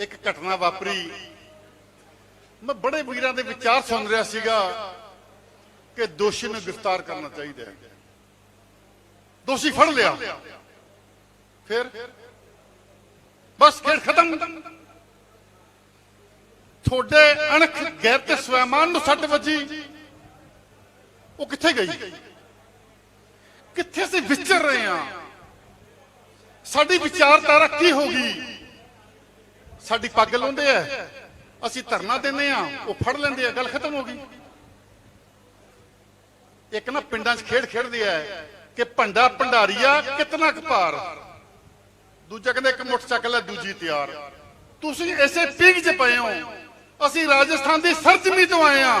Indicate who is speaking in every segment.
Speaker 1: ਇੱਕ ਘਟਨਾ ਵਾਪਰੀ। ਮੈਂ ਬੜੇ ਵੀਰਾਂ ਦੇ ਵਿਚਾਰ ਸੁਣ ਰਿਹਾ ਸੀਗਾ ਕਿ ਦੋਸ਼ੀ ਨੂੰ ਗ੍ਰਿਫਤਾਰ ਕਰਨਾ ਚਾਹੀਦਾ ਹੈ। ਦੋਸ਼ੀ ਫੜ ਲਿਆ। ਫਿਰ ਬਸ ਖੇਡ ਖਤਮ। ਤੁਹਾਡੇ ਅਣਖ ਗੈਰ ਤੇ ਸਵੈਮਾਨ ਨੂੰ ਸੱਟ ਵੱਜੀ। ਉਹ ਕਿੱਥੇ ਗਈ? ਕਿੱਥੇ ਅਸੀਂ ਵਿਚਰ ਰਹੇ ਹਾਂ? ਸਾਡੀ ਵਿਚਾਰਧਾਰਾ ਕੀ ਹੋ ਗਈ? ਸਾਡੀ ਪੱਗ ਲਾਉਂਦੇ ਆ। ਅਸੀਂ ਧਰਨਾ ਦਿੰਦੇ ਆ, ਉਹ ਫੜ ਲੈਂਦੇ ਆ, ਗੱਲ ਖਤਮ ਹੋ ਗਈ। ਇੱਕ ਨਾ ਪਿੰਡਾਂ 'ਚ ਖੇਡ ਖੇਡਦੇ ਆ ਕਿ ਭੰਡਾ ਭੰਡਾਰੀਆ ਕਿਤਨਾ ਕਪਾਰ ਦੂਜਾ ਕਹਿੰਦਾ ਇੱਕ ਮੁੱਠ ਚੱਕ ਲੈ ਦੂਜੀ ਤਿਆਰ। ਤੁਸੀਂ ਐਸੇ ਪੀਗ 'ਚ ਪਏ ਹੋ। ਅਸੀਂ ਰਾਜਸਥਾਨ ਦੀ ਸਰਜਮੀ ਤੋਂ ਆਏ ਆ।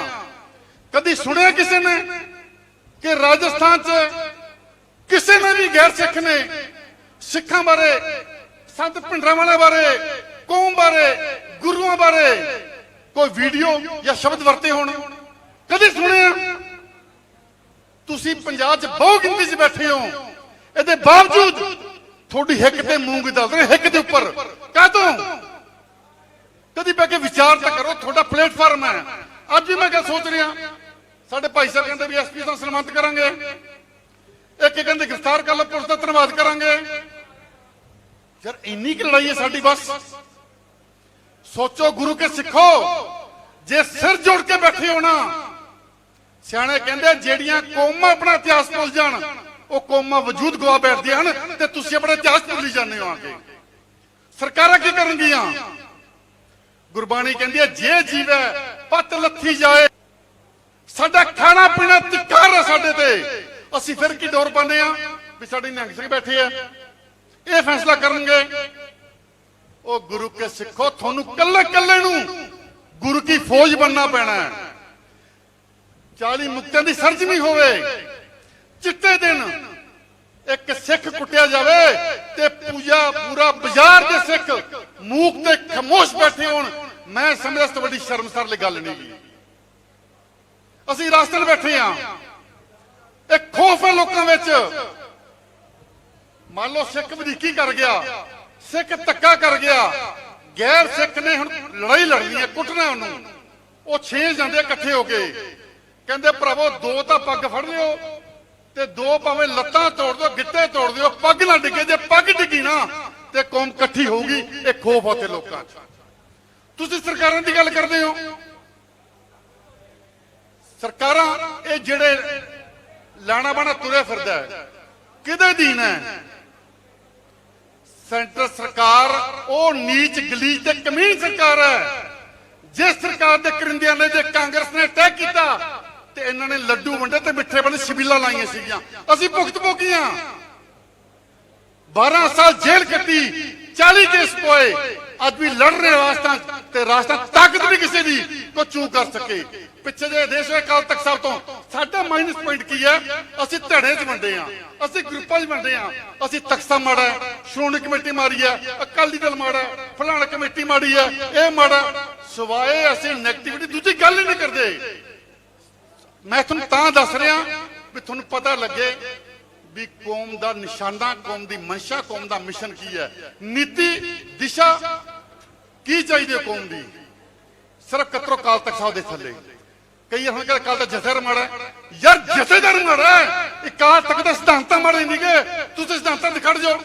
Speaker 1: ਕਦੀ ਸੁਣਿਆ ਕਿਸੇ ਨੇ ਕਿ ਰਾਜਸਥਾਨ 'ਚ ਕਿਸੇ ਨੇ ਵੀ ਗੈਰ ਸਿੱਖ ਨੇ ਸਿੱਖਾਂ ਬਾਰੇ, ਸੰਤ ਭਿੰਡਰਾਂਵਾਲੇ ਬਾਰੇ ਕੌਮ ਬਾਰੇ, ਗੁਰੂਆਂ ਬਾਰੇ ਕੋਈ ਵੀਡੀਓ ਜਾਂ ਸ਼ਬਦ ਵਰਤੇ ਹੋਣ? ਕਦੇ ਸੁਣਿਆ? ਤੁਸੀਂ ਪੰਜਾਬ 'ਚ ਬਹੁ ਗਿਣਤੀ 'ਚ ਬੈਠੇ ਹੋ। ਇਹਦੇ ਬਾਵਜੂਦ ਤੁਹਾਡੀ ਹਿੱਕ ਤੇ ਮੂੰਗ ਦੱਸ ਰਹੇ ਹਿੱਕ ਦੇ ਉੱਪਰ। ਕਾਹਤੋਂ ਕਦੀ ਬੈ ਕੇ ਵਿਚਾਰ ਤਾਂ ਕਰੋ, ਤੁਹਾਡਾ ਪਲੇਟਫਾਰਮ ਹੈ। ਅੱਜ ਵੀ ਮੈਂ ਕਿਹਾ ਸੋਚ ਰਿਹਾ, ਸਾਡੇ ਭਾਈ ਸਾਹਿਬ ਕਹਿੰਦੇ ਵੀ ਐਸਪੀ ਦਾ ਸਨਮਾਨਿਤ ਕਰਾਂਗੇ। ਇੱਕ ਇੱਕ ਕਹਿੰਦੇ ਗ੍ਰਿਫਤਾਰ ਕਰ ਲਓ, ਪੁਲਿਸ ਦਾ ਧੰਨਵਾਦ ਕਰਾਂਗੇ। ਯਾਰ, ਇੰਨੀ ਕਿ ਲੜਾਈ ਹੈ ਸਾਡੀ ਬਸ। ਸੋਚੋ ਗੁਰੂ ਕੇ ਸਿੱਖੋ। ਜੇ ਸਿਰ ਜੋੜ ਕੇ ਬੈਠੇ ਹੋ ਸਿਆਣੇ ਕਹਿੰਦੇ ਜਿਹੜੀਆਂ ਕੌਮਾਂ ਆਪਣਾ ਇਤਿਹਾਸ ਭੁੱਲ ਜਾਣ, ਉਹ ਕੌਮਾਂ ਵਜੂਦ ਗਵਾ ਬੈਠਦੀਆਂ ਹਨ ਤੇ ਤੁਸੀਂ ਆਪਣਾ ਇਤਿਹਾਸ ਭੁੱਲੀ ਜਾਂਦੇ ਹੋ ਆ ਕੇ। ਸਰਕਾਰਾਂ ਕੀ ਕਰਨਗੀਆਂ? ਗੁਰਬਾਣੀ ਕਹਿੰਦੀ ਹੈ, ਜੇ ਜੀਵੈ ਪਤ ਲੱਥੀ ਜਾਏ, ਸਾਡਾ ਖਾਣਾ ਪੀਣਾ ਤਿੱਖਰ ਹੈ ਸਾਡੇ ਤੇ। ਅਸੀਂ ਫਿਰ ਕੀ ਡੋਰ ਪਾਉਂਦੇ ਆ ਵੀ ਸਾਡੇ ਨਿਹੰਗ ਸਿੰਘ ਬੈਠੇ ਆ। ਇਹ ਫੈਸਲਾ ਕਰਨਗੇ। ਉਹ ਗੁਰੂ ਕੇ ਸਿੱਖੋ, ਤੁਹਾਨੂੰ ਕੱਲੇ ਕੱਲੇ ਨੂੰ ਗੁਰੂ ਕੀ ਫੌਜ ਬਣਨਾ ਪੈਣਾ ਹੈ। 40 ਮੁਕਤਿਆਂ ਦੀ ਸਰਜਮੀ ਹੋਵੇ, ਚਿੱਟੇ ਦਿਨ ਇੱਕ ਸਿੱਖ ਕੁੱਟਿਆ ਜਾਵੇ ਤੇ ਪੂਜਾ ਪੂਰਾ ਬਾਜ਼ਾਰ ਦੇ ਸਿੱਖ ਮੂਕ ਤੇ ਖਮੋਸ਼ ਬੈਠੇ ਹੋਣ। ਮੈਂ ਸਮਝਦਾ ਇਸ ਤੋਂ ਵੱਡੀ ਸ਼ਰਮਸਾਰ ਲਈ ਗੱਲ ਨਹੀਂ ਅਸੀਂ ਰਾਸਤੇ ਬੈਠੇ ਆ ਇਹ ਖੋਫ ਹੈ ਲੋਕਾਂ ਵਿੱਚ। ਮੰਨ ਲਓ ਸਿੱਖ ਵਧੀਕੀ ਕਰ ਗਿਆ। ਸਿੱਖ ਧੱਕਾ ਕਰ ਗਿਆ। ਗੈਰ ਸਿੱਖ ਨੇ ਹੁਣ ਲੜਾਈ ਲੜਨੀ ਹੈ, ਕੁੱਟਣਾ ਉਹਨੂੰ। ਉਹ ਛੇ ਜਾਂਦੇ ਇਕੱਠੇ ਹੋ ਕੇ। ਕਹਿੰਦੇ, ਭਰਾਵੋ, ਦੋ ਤਾਂ ਪੱਗ ਫੜ ਲਿਓ ਤੇ ਦੋ ਭਾਵੇਂ ਲੱਤਾਂ ਤੋੜ ਦਿਓ, ਗਿੱਟੇ ਤੋੜ ਦਿਓ, ਪੱਗ ਨਾ ਡਿੱਗੇ। ਜੇ ਪੱਗ ਡਿੱਗੀ ਨਾ, ਤੇ ਕੌਮ ਇਕੱਠੀ ਹੋਊਗੀ, ਇਹ ਖੋਫ ਹੋਤੇ ਲੋਕਾਂ 'ਚ। ਤੁਸੀਂ ਸਰਕਾਰਾਂ ਦੀ ਗੱਲ ਕਰਦੇ ਹੋ। ਸਰਕਾਰਾਂ, ਇਹ ਜਿਹੜੇ ਲਾਣਾ ਬਾਣਾ ਤੁਰਿਆ ਫਿਰਦਾ ਕਿਹਦੇ ਦੀਨ ਹੈ? ਸੈਂਟਰ ਸਰਕਾਰ, ਉਹ ਨੀਚ ਗਲੀਚ ਤੇ ਕਮੀਨ ਸਰਕਾਰ ਹੈ। ਜਿਸ ਸਰਕਾਰ ਦੇ ਕਰਿੰਦਿਆਂ ਨੇ ਜੇ ਕਾਂਗਰਸ ਨੇ ਤੈਅ ਕੀਤਾ, ਤੇ ਇਹਨਾਂ ਨੇ ਲੱਡੂ ਵੰਡੇ ਤੇ ਮਿੱਠੇ ਬਣੇ ਛਬੀਲਾਂ ਲਾਈਆਂ ਸੀਗੀਆਂ। ਅਸੀਂ ਭੁਗਤ ਭੋਗੀਆਂ। 12 ਸਾਲ ਜੇਲ੍ਹ ਕੱਟੀ। 40 ਕੇਸ ਪੋਏ। ਅੱਜ ਵੀ ਲੜ ਰਹੇ ਰਾਜਸਥਾਨ ਤੇ ਰਾਜਸਥਾਨ ਤਾਕਤ ਵੀ ਕਿਸੇ ਦੀ ਕੋ ਚੂ ਕਰ ਸਕੇ। ਪਿੱਛੇ ਜੇ ਦੇਸ਼ ਹੋਏ ਕਾਲ ਤੱਕ ਸਭ ਤੋਂ। ਸਾਡਾ ਮਾਈਨਸ ਪੁਆਇੰਟ ਕੀ ਹੈ? ਅਸੀਂ ਧੜੇ 'ਚ ਵੰਡੇ ਆ ਅਸੀਂ ਗਰੁੱਪਾਂ 'ਚ ਵੰਡੇ ਆ ਅਸੀਂ ਤਖਤਾ ਮਾੜਾ ਸ਼੍ਰੋਮਣੀ ਕਮੇਟੀ ਮਾੜੀ ਹੈ, ਅਕਾਲੀ ਦਲ ਮਾੜਾ ਫਲਾਣਾ ਕਮੇਟੀ ਮਾੜੀ ਹੈ, ਇਹ ਮਾੜਾ ਸਵਾਏ ਅਸੀਂ ਨੈਗੇਟਿਵਿਟੀ ਦੂਜੀ ਗੱਲ ਹੀ ਨਹੀਂ ਕਰਦੇ। ਮੈਂ ਤੁਹਾਨੂੰ ਤਾਂ ਦੱਸ ਰਿਹਾ ਵੀ ਤੁਹਾਨੂੰ ਪਤਾ ਲੱਗੇ ਵੀ ਕੌਮ ਦਾ ਨਿਸ਼ਾਨਾ, ਕੌਮ ਦੀ ਮਨਸ਼ਾ, ਕੌਮ ਦਾ ਮਿਸ਼ਨ ਕੀ ਹੈ? ਨੀਤੀ, ਦਿਸ਼ਾ ਕੀ ਚਾਹੀਦੀ ਹੈ ਕੌਮ ਦੀ? ਸਿਰਫ ਕਤਰੋ ਕਾਲ ਤੱਕ ਸਾਹਿਬ ਦੇ ਥੱਲੇ। ਕਈ ਹੁਣ ਕਹਿੰਦੇ ਕਾਲ ਦਾ ਜਥੇਦਾਰ ਮਾੜਾ ਯਾਰ ਜਥੇਦਾਰ ਮਾੜਾ ਇਹ ਕਾਲ ਤੱਕ ਦਾ ਸਿਧਾਂਤਾਂ ਮਾੜੇ ਨਹੀਂ ਗਏ ਤੁਸੀਂ ਸਿਧਾਂਤਾਂ ਤੇ ਖੜ ਜਾਓ।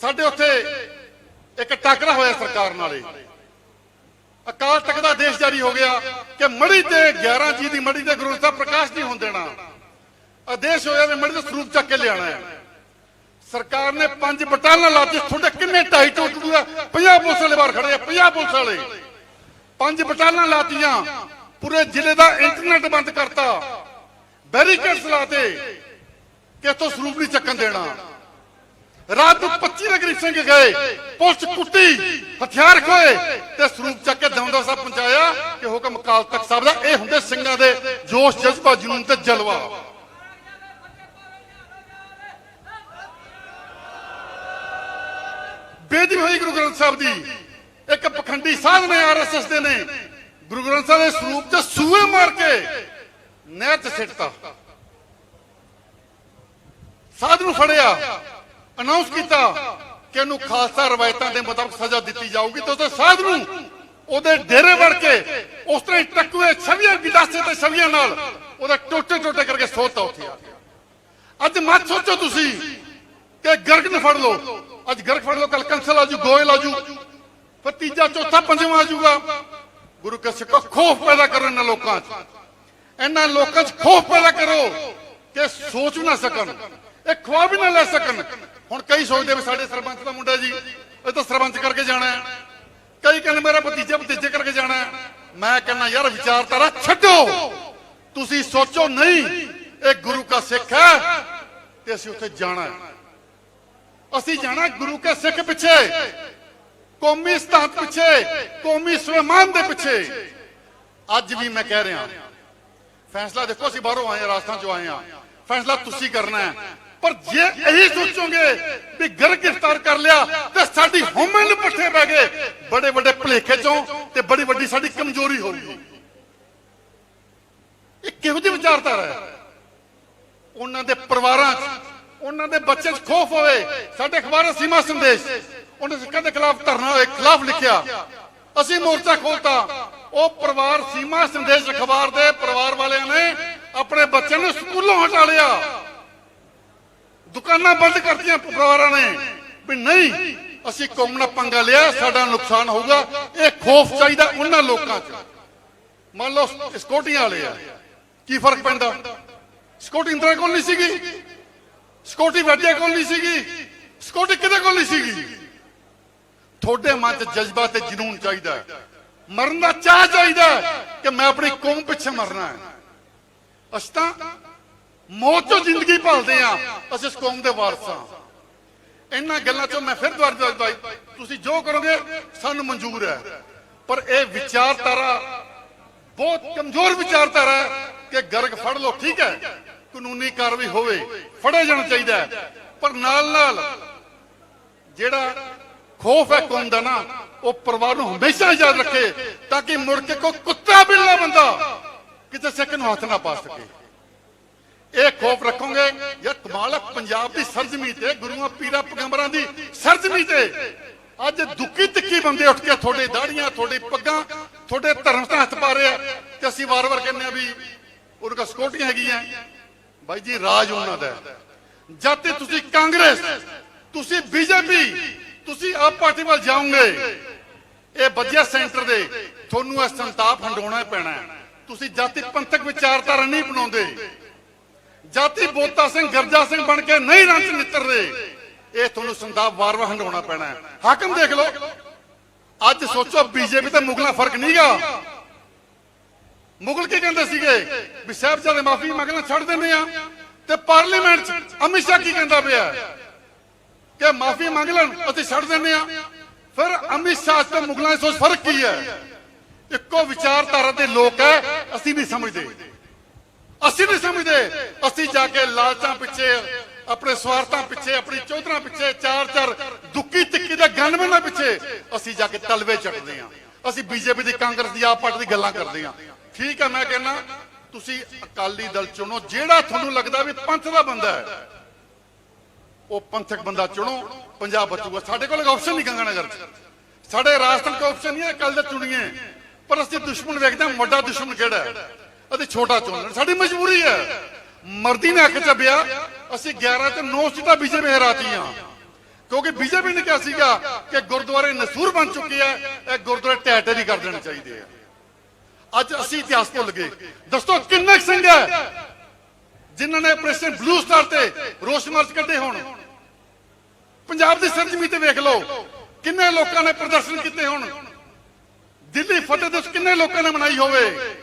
Speaker 1: ਸਾਡੇ ਉੱਥੇ ਇੱਕ ਟਾਕਰਾ ਹੋਇਆ ਸਰਕਾਰ ਨਾਲੇ ਅਕਾਲ ਤਖਤ ਦਾ ਆਦੇਸ਼ ਜਾਰੀ ਹੋ ਗਿਆ ਕਿ ਮੜੀ ਤੇ 11 ਜੀ ਦੀ ਮੜੀ ਤੇ ਗੁਰੂ ਸਾਹਿਬ ਪ੍ਰਕਾਸ਼ ਨਹੀਂ ਹੋਣ ਦੇਣਾ। ਆਦੇਸ਼ ਹੋਇਆ ਵੀ ਮੜੀ ਸਰੂਪ ਚੱਕ ਕੇ ਲਿਆਣਾ ਹੈ। ਸਰਕਾਰ ਨੇ ਪੰਜ ਬਟਾਲਾਂ ਲਾਤੀ ਤੁਹਾਡੇ ਕਿੰਨੇ ਢਾਈ ਟੁੱਟ ਦੂਗਾ 50 ਪੁਲਿਸ ਵਾਲੇ ਬਾਹਰ ਖੜੇ ਆ 50 ਪੁਲਿਸ ਵਾਲੇ। ਪੰਜ ਬਟਾਲਾਂ ਲਾਤੀਆਂ, ਪੂਰੇ ਜ਼ਿਲ੍ਹੇ ਦਾ ਇੰਟਰਨੈਟ ਬੰਦ ਕਰਤਾ। ਬੈਰੀਕੇਡਸ ਲਾਤੇ ਕਿ ਇੱਥੋਂ ਸਰੂਪ ਨਹੀਂ ਚੱਕਣ ਦੇਣਾ। ਰਾਤ ਨੂੰ 25 ਨਗਰੀ ਸਿੰਘ ਗਏ, ਪੁਲਿਸ ਕੁੱਟੀ, ਹਥਿਆਰ ਖੋਏ ਤੇ ਸਰੂਪ ਚੱਕ ਕੇ ਦਮਦਾ ਸਾਹਿਬ ਪਹੁੰਚਾਇਆ ਕਿ ਹੁਕਮ ਅਕਾਲ ਤਖਤ ਸਾਹਿਬ ਦਾ। ਇਹ ਹੁੰਦੇ ਸਿੰਘਾਂ ਦੇ ਜੋਸ਼, ਜਜ਼ਬਾ, ਜਨੂਨ ਤੇ ਜਲਵਾ। ਬੇਦੀ ਹੋਈ ਗੁਰੂ ਗ੍ਰੰਥ ਸਾਹਿਬ ਦੀ? ਇੱਕ ਪਖੰਡੀ ਸਾਧ ਨੇ ਆਰਐਸਐਸ ਦੇ ਨੇ। ਗੁਰੂ ਗ੍ਰੰਥ ਸਾਹਿਬ ਦੇ ਸਰੂਪ 'ਚ ਸੂਏ ਮਾਰ ਕੇ ਨਹਿਰ 'ਚ ਸਿੱਟਤਾ। ਸਾਧ ਨੂੰ ਫੜਿਆ ਅਨਾਉਂਸ ਕੀਤਾ ਕਿ ਇਹਨੂੰ ਖਾਲਸਾ ਰਵਾਇਤਾਂ ਦੇ ਮੁਤਾਬਕ ਸਜ਼ਾ ਦਿੱਤੀ ਜਾਊਗੀ ਤੇ ਉਹਦੇ ਸਾਧ ਨੂੰ ਉਹਦੇ ਡੇਰੇ ਵੜ ਕੇ ਉਸ ਤਰ੍ਹਾਂ ਹੀ ਟੱਕੂਏ ਛਵੀਆਂ ਗਿਲਾਸੇ ਤੇ ਛਵੀਆਂ ਨਾਲ ਉਹਦਾ ਟੋਟੇ ਟੋਟੇ ਕਰਕੇ ਸੋਤਾ ਉੱਥੇ ਆ ਅੱਜ ਮਤ ਸੋਚੋ ਤੁਸੀਂ ਕਿ ਗਰਗ ਨੂੰ ਫੜ ਲਓ। ਅੱਜ ਗਰਗ ਫੜ ਲਓ ਕੱਲ ਕੰਸਲ ਆਜੂ ਗੋਇਲ ਆਜੂ ਫਿਰ ਤੀਜਾ, ਚੌਥਾ, ਪੰਜਵਾਂ ਆਜੂਗਾ ਗੁਰੂ ਕੇ ਸਿੱਖੋ ਖੋਫ ਪੈਦਾ ਕਰੋ ਇਹਨਾਂ ਲੋਕਾਂ 'ਚ। ਇਹਨਾਂ ਲੋਕਾਂ 'ਚ ਖੋਫ ਪੈਦਾ ਕਰੋ ਕਿ ਸੋਚ ਵੀ ਨਾ ਸਕਣ, ਇਹ ਖਵਾ ਵੀ ਨਾ ਲੈ ਸਕਣ। ਹੁਣ ਕਈ ਸੋਚਦੇ ਵੀ ਸਾਡੇ ਸਰਪੰਚ ਦਾ ਮੁੰਡਾ ਜੀ, ਇਹ ਤਾਂ ਸਰਪੰਚ ਕਰਕੇ ਜਾਣਾ ਹੈ। ਕਈ ਕਹਿੰਦੇ ਮੇਰਾ ਭਤੀਜਾ ਭਤੀਜੇ ਕਰਕੇ ਜਾਣਾ ਹੈ। ਮੈਂ ਕਹਿੰਦਾ, ਯਾਰ ਵਿਚਾਰਧਾਰਾ ਛੱਡੋ। ਤੁਸੀਂ ਸੋਚੋ ਨਹੀਂ, ਇਹ ਗੁਰੂ ਕਾ ਸਿੱਖ ਹੈ ਤੇ ਅਸੀਂ ਉੱਥੇ ਜਾਣਾ ਹੈ। ਅਸੀਂ ਜਾਣਾ ਗੁਰੂ ਕੇ ਸਿੱਖ ਪਿੱਛੇ। ਕੌਮੀ ਸਤਾਤ ਪਿੱਛੇ, ਕੌਮੀ ਸਵੈਮਾਨ ਦੇ ਪਿੱਛੇ। ਅੱਜ ਵੀ ਮੈਂ ਕਹਿ ਰਿਹਾ, ਫੈਸਲਾ ਦੇਖੋ ਅਸੀਂ ਬਾਹਰੋਂ ਆਏ ਹਾਂ, ਰਾਜਸਥਾਨ ਚੋਂ ਆਏ ਹਾਂ। ਫੈਸਲਾ ਤੁਸੀਂ ਕਰਨਾ ਹੈ। ਪਰ ਜੇ ਇਹੀ ਸੋਚੋਗੇ ਵੀ ਗਰ ਗ੍ਰਿਫਤਾਰ ਕਰ ਲਿਆ, ਤੇ ਸਾਡੀ ਹਉਮੈ ਪੱਠੇ ਪੈ ਗਏ। ਬੜੇ ਵੱਡੇ ਭਲੇਖੇ ਚੋਂ ਤੇ ਬੜੀ ਵੱਡੀ ਸਾਡੀ ਕਮਜ਼ੋਰੀ ਹੋਊਗੀ। ਇਹ ਕਿਹੋ ਜਿਹੀ ਵਿਚਾਰਧਾਰਾ ਹੈ? ਉਹਨਾਂ ਦੇ ਪਰਿਵਾਰਾਂ 'ਚ ਉਹਨਾਂ ਦੇ ਬੱਚੇ 'ਚ ਖੋਫ ਹੋਵੇ, ਸਾਡੇ ਅਖਬਾਰ ਸੀਮਾ ਸੰਦੇਸ਼। ਉਹਨੇ ਸਿੱਖਾਂ ਦੇ ਖਿਲਾਫ ਧਰਨਾ ਹੋਏ, ਖਿਲਾਫ ਲਿਖਿਆ। ਅਸੀਂ ਮੋਰਚਾ ਖੋਲਤਾ। ਉਹ ਪਰਿਵਾਰ ਸੀਮਾ ਸੰਦੇਸ਼ ਅਖਬਾਰ ਦੇ ਪਰਿਵਾਰ ਵਾਲਿਆਂ ਨੇ ਆਪਣੇ ਬੱਚਿਆਂ ਨੂੰ ਸਕੂਲੋਂ ਹਟਾ ਲਿਆ। ਦੁਕਾਨਾਂ ਬੰਦ ਕਰਤੀਆਂ ਪਰਿਵਾਰਾਂ ਨੇ। ਵੀ ਨਹੀਂ, ਅਸੀਂ ਕੌਮ ਨਾਲ ਪੰਗਾ ਲਿਆ, ਸਾਡਾ ਨੁਕਸਾਨ ਹੋਊਗਾ। ਇਹ ਖੋਫ ਚਾਹੀਦਾ ਉਹਨਾਂ ਲੋਕਾਂ 'ਚ। ਮੰਨ ਲਓ ਸਕਿਉਰਟੀਆਂ ਵਾਲੇ ਆ। ਕੀ ਫ਼ਰਕ ਪੈਂਦਾ? ਸਕਿਉਰਟੀ ਇੰਦਰਾ ਕੋਲ ਨਹੀਂ ਸੀਗੀ? ਸਕਿਉਰਟੀ ਵਾਜਿਆ ਕੋਲ ਨਹੀਂ ਸੀਗੀ। ਸਕਿਉਰਟੀ ਕਿਹਦੇ ਕੋਲ ਨਹੀਂ ਸੀਗੀ? ਤੁਹਾਡੇ ਮਨ 'ਚ ਜਜ਼ਬਾ ਤੇ ਜਨੂਨ ਚਾਹੀਦਾ ਮਰਨ ਦਾ ਚਾਹ ਚਾਹੀਦਾ ਕਿ ਮੈਂ ਆਪਣੀ ਕੌਮ ਪਿੱਛੇ ਮਰਨਾ ਹੈ। ਅਸੀਂ ਤਾਂ ਮੌਤ ਤੋਂ ਜ਼ਿੰਦਗੀ ਭਾਲਦੇ ਆ ਅਸੀਂ ਇਸ ਕੌਮ ਦੇ ਵਾਰਸ ਹਾਂ। ਇਹਨਾਂ ਗੱਲਾਂ ਚੋਂ ਮੈਂ ਫਿਰ ਦੁਆਰ ਦੁਆਰ ਤੁਸੀਂ ਜੋ ਕਰੋਗੇ, ਸਾਨੂੰ ਮਨਜ਼ੂਰ ਹੈ। ਪਰ ਇਹ ਵਿਚਾਰਧਾਰਾ ਬਹੁਤ ਕਮਜ਼ੋਰ ਵਿਚਾਰਧਾਰਾ ਹੈ ਕਿ ਗਰਗ ਫੜ ਲਓ, ਠੀਕ ਹੈ? ਕਾਨੂੰਨੀ ਕਾਰਵਾਈ ਹੋਵੇ ਫੜਿਆ ਜਾਣਾ ਚਾਹੀਦਾ ਪਰ ਨਾਲ ਨਾਲ ਜਿਹੜਾ ਖੋਫ ਹੈ ਕੌਮ ਦਾ ਨਾ, ਉਹ ਪਰਿਵਾਰ ਨੂੰ ਹਮੇਸ਼ਾ ਯਾਦ ਰੱਖੇ ਤਾਂ ਕਿ ਮੁੜ ਕੇ ਕੋਈ ਕੁੱਤਾ ਬਿੱਲਾ ਬੰਦਾ ਕਿਸੇ ਸਿੱਖ ਨੂੰ ਹੱਥ ਨਾ ਪਾ ਸਕੇ। ਇਹ ਖੋਫ ਰੱਖੋਗੇ, ਯਾਰ ਕਮਾਲ ਹੈ, ਪੰਜਾਬ ਦੀ ਸਰਜਮੀ ਤੇ, ਗੁਰੂਆਂ, ਪੀਰਾਂ, ਪੈਗੰਬਰਾਂ ਦੀ ਸਰਜਮੀ ਤੇ। ਅੱਜ ਦੁੱਖੀ ਤਿੱਖੀ ਬੰਦੇ ਉੱਠ ਕੇ ਤੁਹਾਡੇ ਦਾੜੀਆਂ, ਤੁਹਾਡੇ ਪੱਗਾਂ, ਤੁਹਾਡੇ ਧਰਮ ਤੇ ਹੱਥ ਪਾ ਰਿਹਾ ਤੇ ਅਸੀਂ ਵਾਰ-ਵਾਰ ਕਹਿੰਦੇ ਆ ਵੀ ਉਹਨਾਂ ਕੋਲ ਸਕੋਟੀਆਂ ਹੈਗੀਆਂ। ਬਾਈ ਜੀ, ਰਾਜ ਉਹਨਾਂ ਦਾ ਜਦ ਤੇ ਤੁਸੀਂ ਕਾਂਗਰਸ, ਤੁਸੀਂ ਬੀਜੇਪੀ, ਤੁਸੀਂ ਆਪ ਪਾਰਟੀ ਵੱਲ ਜਾਓਗੇ, ਇਹ ਬੱਜਿਆ ਸੈਂਟਰ ਦੇ ਤੁਹਾਨੂੰ ਇਹ ਸੰਤਾਪ ਹੰਡਾਉਣਾ ਪੈਣਾ ਤੁਸੀਂ ਜਾਤੀ ਪੰਥਕ ਵਿਚਾਰਧਾਰਾ ਨਹੀਂ ਬਣਾਉਂਦੇ। ਜਾਤੀ ਬੋਤਾ ਸਿੰਘ, ਗਰਜਾ ਸਿੰਘ ਬਣ ਕੇ ਨਹੀਂ ਰੰਚ ਨਿੱਤਰਦੇ, ਇਹ ਤੁਹਾਨੂੰ ਸੰਤਾਪ ਵਾਰ-ਵਾਰ ਹੰਡਾਉਣਾ ਪੈਣਾ ਹਾਕਮ ਦੇਖ ਲਓ, ਅੱਜ ਸੋਚੋ ਬੀਜੇਪੀ ਤੇ ਮੁਗਲਾਂ ਫ਼ਰਕ ਨਹੀਂਗਾ ਮੁਗਲ ਕੀ ਕਹਿੰਦੇ ਸੀਗੇ? ਵੀ ਸਾਹਿਬਜ਼ਾਦੇ ਮਾਫੀ ਮੰਗਣਾ ਛੱਡ ਦਿੰਦੇ ਆ। ਤੇ ਪਾਰਲੀਮੈਂਟ ਚ ਅਮਿਤ ਸ਼ਾਹ ਕੀ ਕਹਿੰਦਾ ਪਿਆ? ਕਿ ਮਾਫੀ ਮੰਗ ਲੈਣ, ਅਸੀਂ ਛੱਡ ਦਿੰਦੇ ਆ। ਫਿਰ ਅਮਿਤ ਸ਼ਾਹ ਤੇ ਮੁਗਲਾਂ ਦੀ ਸੋਚ ਫ਼ਰਕ ਕੀ ਹੈ? ਇੱਕੋ ਵਿਚਾਰਧਾਰਾ ਦੇ ਲੋਕ ਹੈ, ਅਸੀਂ ਨਹੀਂ ਸਮਝਦੇ। ਅਸੀਂ ਨਹੀਂ ਸਮਝਦੇ। ਅਸੀਂ ਜਾ ਕੇ ਲਾਲਚਾਂ ਪਿੱਛੇ, ਆਪਣੇ ਸਵਾਰਥਾਂ ਪਿੱਛੇ, ਆਪਣੀ ਚੌਧਰਾਂ ਪਿੱਛੇ, ਚਾਰ ਚਾਰ ਦੁੱਕੀ ਤਿੱਕੀ ਦੇ ਗਨਮੈਨਾਂ ਪਿੱਛੇ ਅਸੀਂ ਜਾ ਕੇ ਤਲਵੇ ਚੱਕਦੇ ਹਾਂ। ਅਸੀਂ ਬੀਜੇਪੀ ਦੀ ਕਾਂਗਰਸ ਦੀ ਆਪ ਪਾਰਟੀ ਦੀ ਗੱਲਾਂ ਕਰਦੇ ਹਾਂ। ਠੀਕ ਹੈ, ਮੈਂ ਕਹਿੰਦਾ ਤੁਸੀਂ ਅਕਾਲੀ ਦਲ ਚੁਣੋ, ਜਿਹੜਾ ਤੁਹਾਨੂੰ ਲੱਗਦਾ ਵੀ ਪੰਥ ਦਾ ਬੰਦਾ ਹੈ, ਉਹ ਪੰਥਕ ਬੰਦਾ ਚੁਣੋ, ਪੰਜਾਬ ਬਚੂਗਾ। ਸਾਡੇ ਕੋਲ ਆਪਸ਼ਨ ਨਹੀਂ ਗੰਗਾ ਨਗਰ ਚ। ਸਾਡੇ ਰਾਜਸਥਾਨ ਕੋਲ ਆਪਸ਼ਨ ਨਹੀਂ ਹੈ ਕੱਲ ਦਾ ਚੁਣੀਏ। ਪਰ ਅਸੀਂ ਦੁਸ਼ਮਣ ਵੇਖਦੇ ਹਾਂ, ਵੱਡਾ ਦੁਸ਼ਮਣ ਕਿਹੜਾ ਹੈ? ਅਤੇ ਛੋਟਾ ਚੁਣਨਾ ਸਾਡੀ ਮਜਬੂਰੀ ਹੈ। ਮਰਦੀ ਨੇ ਅੱਖ ਚੱਬਿਆ ਅਸੀਂ 11 ਤੇ 9 ਸੀਟਾਂ ਬੀਜੇਪੀ ਹਰਾਤੀਆਂ ਕਿਉਂਕਿ ਬੀਜੇਪੀ ਨੇ ਕਿਹਾ ਸੀਗਾ ਕਿ ਗੁਰਦੁਆਰੇ ਨਸੂਰ ਬਣ ਚੁੱਕੇ ਆ, ਇਹ ਗੁਰਦੁਆਰੇ ਟੈਟੇ ਨਹੀਂ ਕਰ ਦੇਣੇ ਚਾਹੀਦੇ ਆ। ਅੱਜ ਅਸੀਂ ਇਤਿਹਾਸ ਭੁੱਲ ਗਏ। ਦੱਸੋ ਕਿੰਨੇ ਸਿੰਘ ਹੈ ਜਿਨ੍ਹਾਂ ਨੇ ਆਪਰੇਸ਼ਨ ਬਲੂ ਸਟਾਰ ਤੇ ਰੋਸ ਮਾਰਚ ਕੱਢੇ ਹੋਣ? ਪੰਜਾਬ ਦੀ ਸਰਜਮੀ ਤੇ ਵੇਖ ਲਓ, ਕਿੰਨੇ ਲੋਕਾਂ ਨੇ ਪ੍ਰਦਰਸ਼ਨ ਕੀਤੇ ਹੋਣ? ਦਿੱਲੀ ਫਤਿਹ ਦਿਵਸ ਕਿੰਨੇ ਲੋਕਾਂ ਨੇ ਮਨਾਈ ਹੋਵੇ?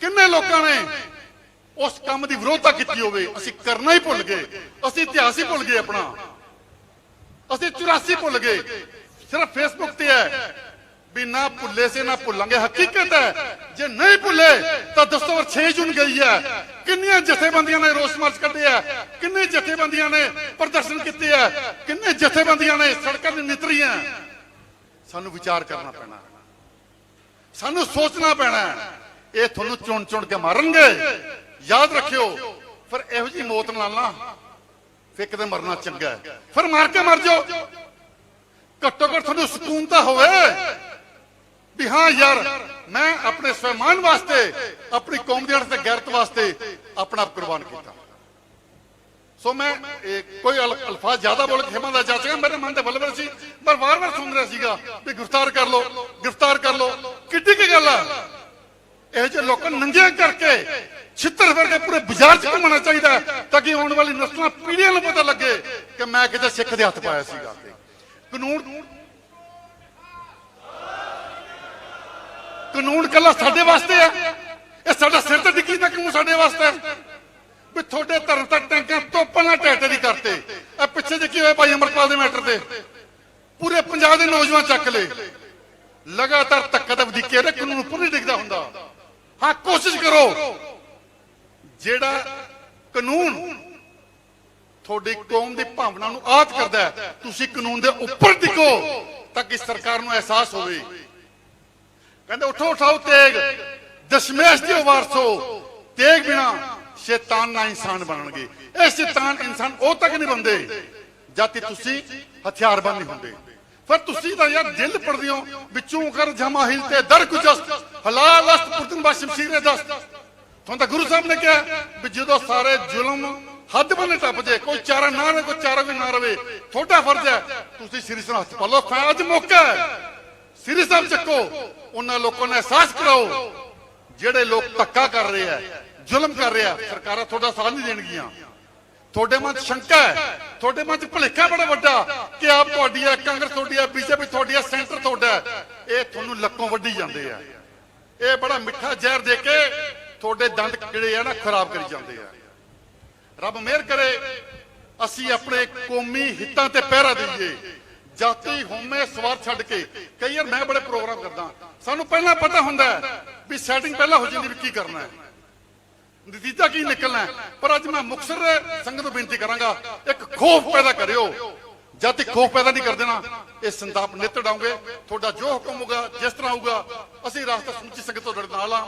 Speaker 1: ਕਿੰਨੇ ਲੋਕਾਂ ਨੇ ਉਸ ਕੰਮ ਦੀ ਵਿਰੋਧਤਾ ਕੀਤੀ ਹੋਵੇ? ਅਸੀਂ ਕਰਨਾ ਹੀ ਭੁੱਲ ਗਏ। ਅਸੀਂ ਇਤਿਹਾਸ ਹੀ ਭੁੱਲ ਗਏ ਆਪਣਾ। ਅਸੀਂ 84 ਭੁੱਲ ਗਏ। ਸਿਰਫ ਫੇਸਬੁੱਕ ਤੇ ਹੈ। ਵੀ ਨਾ ਭੁੱਲੇ ਸੇ ਨਾ ਭੁੱਲਾਂਗੇ। ਹਕੀਕਤ ਹੈ, ਜੇ ਨਹੀਂ ਭੁੱਲੇ, ਤਾਂ ਦਸਤਵਰ 6 ਜੂਨ ਗਈ ਹੈ। ਕਿੰਨੀਆਂ ਜਥੇਬੰਦੀਆਂ ਨੇ ਰੋਸ ਮਾਰਚ ਕੱਢੇ ਆ ਕਿੰਨੇ ਜਥੇਬੰਦੀਆਂ ਨੇ ਪ੍ਰਦਰਸ਼ਨ ਕੀਤੇ ਆ ਕਿੰਨੇ ਜਥੇਬੰਦੀਆਂ ਨੇ ਸੜਕਾਂ ਤੇ ਨਿਤਰੀਆਂ? ਸਾਨੂੰ ਵਿਚਾਰ ਕਰਨਾ ਪੈਣਾ ਸਾਨੂੰ ਸੋਚਣਾ ਪੈਣਾ ਇਹ ਤੁਹਾਨੂੰ ਚੁਣ ਚੁਣ ਕੇ ਮਾਰਨਗੇ। ਯਾਦ ਰੱਖਿਓ, ਫਿਰ ਇਹੋ ਜੀ ਮੌਤ ਨਾਲ ਨਾ ਫਿਰ ਕਿਤੇ ਮਰਨਾ ਚੰਗਾ ਫਿਰ ਮਾਰ ਕੇ ਮਰ ਜਾਓ। ਘੱਟੋ ਘੱਟ ਤੁਹਾਨੂੰ ਸਕੂਨ ਤਾਂ ਹੋਵੇ। ਹਾਂ ਯਾਰ, ਮੈਂ ਆਪਣੇ ਸਵੈਮਾਨ ਵਾਸਤੇ, ਆਪਣੀ ਕੌਮ ਦੇ ਤੇ ਗੈਰਤ ਵਾਸਤੇ ਆਪਣਾ ਕੁਰਬਾਨ ਕੀਤਾ। ਸੋ ਮੈਂ ਕੋਈ ਅਲਫਾਜ਼ ਜ਼ਿਆਦਾ ਬੋਲ ਕੇ ਹਿਮਾ ਦਾ ਜਾ ਮੇਰੇ ਮਨ ਤੇ ਬਲਬਲ ਸੀ, ਪਰ ਵਾਰ-ਵਾਰ ਸੁਣ ਰਿਹਾ ਸੀਗਾ ਵੀ ਗ੍ਰਿਫਤਾਰ ਕਰ ਲਓ, ਗ੍ਰਿਫਤਾਰ ਕਰ ਲਓ। ਕਿੱਡੀ ਕੀ ਗੱਲ ਆ? ਇਹ ਜਿਹੇ ਲੋਕਾਂ ਨੂੰ ਨੰਗੇ ਕਰਕੇ ਛਿੱਤਰ ਫਿਰ ਕੇ ਪੂਰੇ ਬਾਜ਼ਾਰ 'ਚ ਘੁੰਮਣਾ ਚਾਹੀਦਾ ਤਾਂ ਕਿ ਆਉਣ ਵਾਲੀ ਨਸਲਾਂ, ਪੀੜ੍ਹੀਆਂ ਨੂੰ ਪਤਾ ਲੱਗੇ ਕਿ ਮੈਂ ਕਿਤੇ ਸਿੱਖ ਦੇ ਹੱਥ ਪਾਇਆ ਸੀਗਾ। ਕਾਨੂੰਨ ਕਾਨੂੰਨ ਕੱਲਾ ਸਾਡੇ ਵਾਸਤੇ ਆ। ਇਹ ਸਾਡਾ ਸਿਰ ਤੇ ਡਿੱਗੀ ਦਾ ਕਾਨੂੰਨ ਸਾਡੇ ਵਾਸਤੇ ਵੀ ਤੁਹਾਡੇ ਧਰਮ ਤੱਕ ਟੈਂਕਾਂ ਤੋਪਾਂ ਨਾਲ ਟੈਟੇ ਕਰਤੇ। ਇਹ ਪਿੱਛੇ ਜੇ ਕੀ ਹੋਇਆ ਭਾਈ ਅਮਰਪਾਲ ਦੇ ਮੈਟਰ ਤੇ? ਪੂਰੇ ਪੰਜਾਬ ਦੇ ਨੌਜਵਾਨ ਚੱਕ ਲਏ। ਲਗਾਤਾਰ ਧੱਕਾ ਤਾਂ ਵਧੀਕੇ ਰਹੇ ਕਾਨੂੰਨ ਉੱਪਰ ਨਹੀਂ ਡਿੱਗਦਾ ਹੁੰਦਾ। ਹਾਂ, ਕੋਸ਼ਿਸ਼ ਕਰੋ। ਜਿਹੜਾ ਕਾਨੂੰਨ ਤੁਹਾਡੀ ਕੌਮ ਦੀ ਭਾਵਨਾ ਨੂੰ ਆਹਤ ਕਰਦਾ ਤੁਸੀਂ ਕਾਨੂੰਨ ਦੇ ਉੱਪਰ ਡਿੱਗੋ ਤਾਂ ਕਿ ਸਰਕਾਰ ਨੂੰ ਅਹਿਸਾਸ ਹੋਵੇ। ਕਹਿੰਦੇ, ਉਠੋ ਉਠਾਓ ਤੇਗ। ਦਸ਼ਮੇਸ਼ ਦੀ ਵਾਰਸੋ ਤੇਗ ਬਿਨਾ ਸ਼ੈਤਾਨ ਨਾ ਇਨਸਾਨ ਬਣਨਗੇ। ਇਹ ਸ਼ੈਤਾਨ ਇਨਸਾਨ ਉਹ ਤੱਕ ਨਹੀਂ ਬਣਦੇ ਜਦ ਤੁਸੀਂ ਹਥਿਆਰਬੰਦ ਨਹੀਂ ਹੁੰਦੇ। ਫਿਰ ਤੁਸੀਂ ਤਾਂ ਯਾਰ ਦਿਲ ਪੜਦੇ ਹੋ ਵਿੱਚੋਂ ਕਰ ਜਮਾਹਿਲ ਤੇ ਦਰ ਕੁਜਸਤ ਹਲਾਲ ਅਸਤ ਪੁਰਤਨ ਬਾ ਸ਼ਮਸ਼ੀਰੇ ਦਸਤ ਤੁਹਾਨੂੰ ਤਾਂ ਗੁਰੂ ਸਾਹਿਬ ਨੇ ਕਿਹਾ ਵੀ ਜਦੋਂ ਸਾਰੇ ਜ਼ੁਲਮ ਹੱਦ ਬੰਨੇ ਟੱਪ ਜੇ, ਕੋਈ ਚਾਰਾ ਨਾ ਰਹੇ, ਕੋਈ ਚਾਰਾ ਵੀ ਨਾ ਰਵੇ, ਤੁਹਾਡਾ ਫਰਜ਼ ਹੈ ਤੁਸੀਂ ਸ੍ਰੀ ਸਾਹਿਬ ਹੱਥ ਪਾ ਲਓ ਅੱਜ ਮੌਕਾ ਹੈ। ਸ੍ਰੀ ਸਾਹਿਬ ਚੱਕੋ। ਉਹਨਾਂ ਲੋਕਾਂ ਨੂੰ ਅਹਿਸਾਸ ਕਰਾਓ। ਜਿਹੜੇ ਲੋਕ ਧੱਕਾ ਕਰ ਰਹੇ ਆ, ਜ਼ੁਲਮ ਕਰ ਰਹੇ ਆ, ਸਰਕਾਰਾਂ ਤੁਹਾਡਾ ਸਾਥ ਨਹੀਂ ਦੇਣਗੀਆਂ। ਤੁਹਾਡੇ ਮਨ ਸ਼ੰਕਾ ਹੈ। ਤੁਹਾਡੇ ਮਨ 'ਚ ਭੁਲੇਖਾ ਬੜਾ ਵੱਡਾ ਕਿ ਆਪ ਤੁਹਾਡੀ ਹੈ ਕਾਂਗਰਸ ਤੁਹਾਡੀ ਹੈ ਬੀਜੇਪੀ ਤੁਹਾਡੀ ਹੈ ਸੈਂਟਰ ਤੁਹਾਡਾ ਇਹ ਤੁਹਾਨੂੰ ਲੱਕੋਂ ਵੱਢੀ ਜਾਂਦੇ ਆ। ਇਹ ਬੜਾ ਮਿੱਠਾ ਜ਼ਹਿਰ ਦੇ ਕੇ ਤੁਹਾਡੇ ਦੰਦ ਕਿਹੜੇ ਆ ਨਾ ਖਰਾਬ ਕਰੀ ਜਾਂਦੇ ਆ। ਰੱਬ ਮਿਹਰ ਕਰੇ, ਅਸੀਂ ਆਪਣੇ ਕੌਮੀ ਹਿੱਤਾਂ ਤੇ ਪਹਿਰਾ ਦਈਏ। ਜਾਤੀ ਹੋਮੇ ਸਵਾਰ ਛੱਡ ਕੇ ਕਈ ਵਾਰ ਮੈਂ ਬੜੇ ਪ੍ਰੋਗਰਾਮ ਕਰਦਾ। ਸਾਨੂੰ ਪਹਿਲਾਂ ਪਤਾ ਹੁੰਦਾ ਵੀ ਸੈਟਿੰਗ ਪਹਿਲਾਂ ਹੋ ਜਾਂਦੀ ਵੀ ਕੀ ਕਰਨਾ ਹੈ। ਨਤੀਜਾ ਕੀ ਨਿਕਲਣਾ ਪਰ ਅੱਜ ਮੈਂ ਮੁਕਸਰ ਸੰਗਤ ਨੂੰ ਬੇਨਤੀ ਕਰਾਂਗਾ, ਇੱਕ ਖੋਫ ਪੈਦਾ ਕਰਿਓ। ਜਦ ਤੱਕ ਖੋਫ ਪੈਦਾ ਨਹੀਂ ਕਰ ਦੇਣਾ। ਇਹ ਸੰਤਾਪ ਨਿੱਤ ਡਾਉਂਗੇ ਤੁਹਾਡਾ ਜੋ ਹੁਕਮ ਹੋਊਗਾ, ਜਿਸ ਤਰ੍ਹਾਂ ਹੋਊਗਾ, ਅਸੀਂ ਰਾਸਤਾ ਸਮੁੱਚੀ ਸੰਗਤ ਤੁਹਾਡੇ ਨਾਲ ਆ।